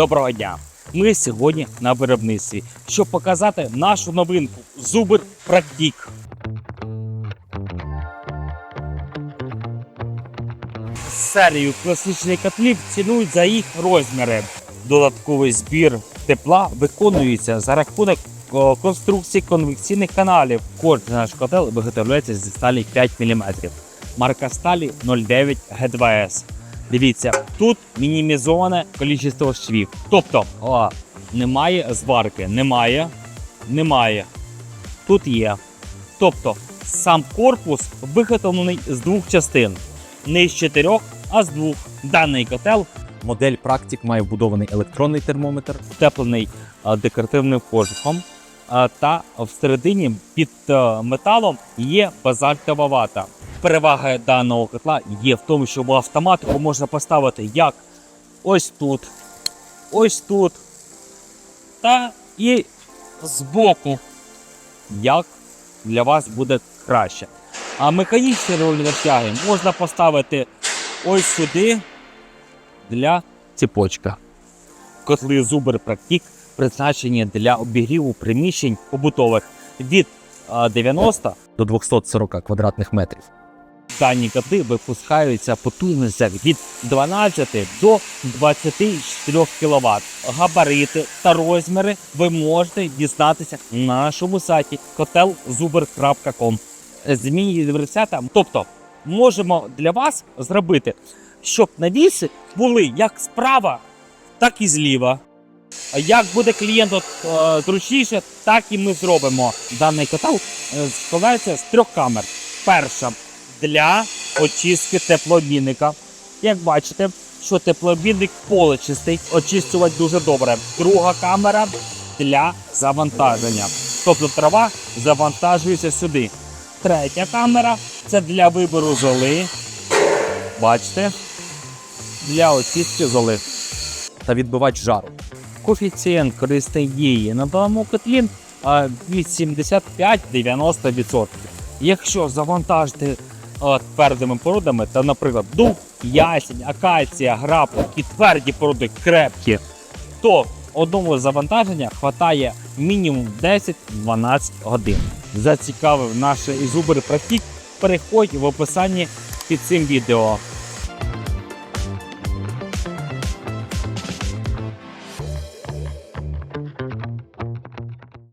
Доброго дня! Ми сьогодні на виробництві, щоб показати нашу новинку Зубр Практик. Серію класичних котлів цінують за їх розміри. Додатковий збір тепла виконується за рахунок конструкції конвекційних каналів. Кожен наш котел виготовляється зі сталі 5 мм. Марка сталі 09 G2S. Дивіться, тут мінімізоване кількість швів. Тобто, о, немає зварки, немає, немає. Тут є. Тобто, сам корпус виготовлений з двох частин. Не з чотирьох, а з двох. Даний котел Модель Practic має вбудований електронний термометр. утеплений декоративним кожухом. Та всередині під е, металом є базальтова вата. Перевага даного котла є в тому, що автоматику можна поставити як ось тут, ось тут, та і збоку, як для вас буде краще. А механічні ролі можна поставити ось сюди для ціпочка. Котли Зубер Практик призначені для обігріву приміщень побутових від 90 до 240 квадратних метрів. Дані котли випускаються потужностях від 12 до 24 кВт. Габарити та розміри ви можете дізнатися на нашому сайті hotelzuber.com. Змінні рецепта. Тобто можемо для вас зробити, щоб навіси були як справа, так і зліва. Як буде клієнту е, зручніше, так і ми зробимо. Даний котел е, складається з трьох камер. Перша для очистки теплообмінника. Як бачите, що теплообмінник поличистий, очистювати дуже добре. Друга камера для завантаження. Тобто трава завантажується сюди. Третя камера це для вибору золи. Бачите? Для очистки золи. Та відбивач жару. Коефіцієнт корисної дії на даному котлі а, від 75-90%. Якщо завантажити а, твердими породами, та, наприклад, дуб, ясень, акація, граб, і тверді породи крепкі, то одного завантаження вистачає мінімум 10-12 годин. Зацікавив наш ізубер практик, переходь в описанні під цим відео.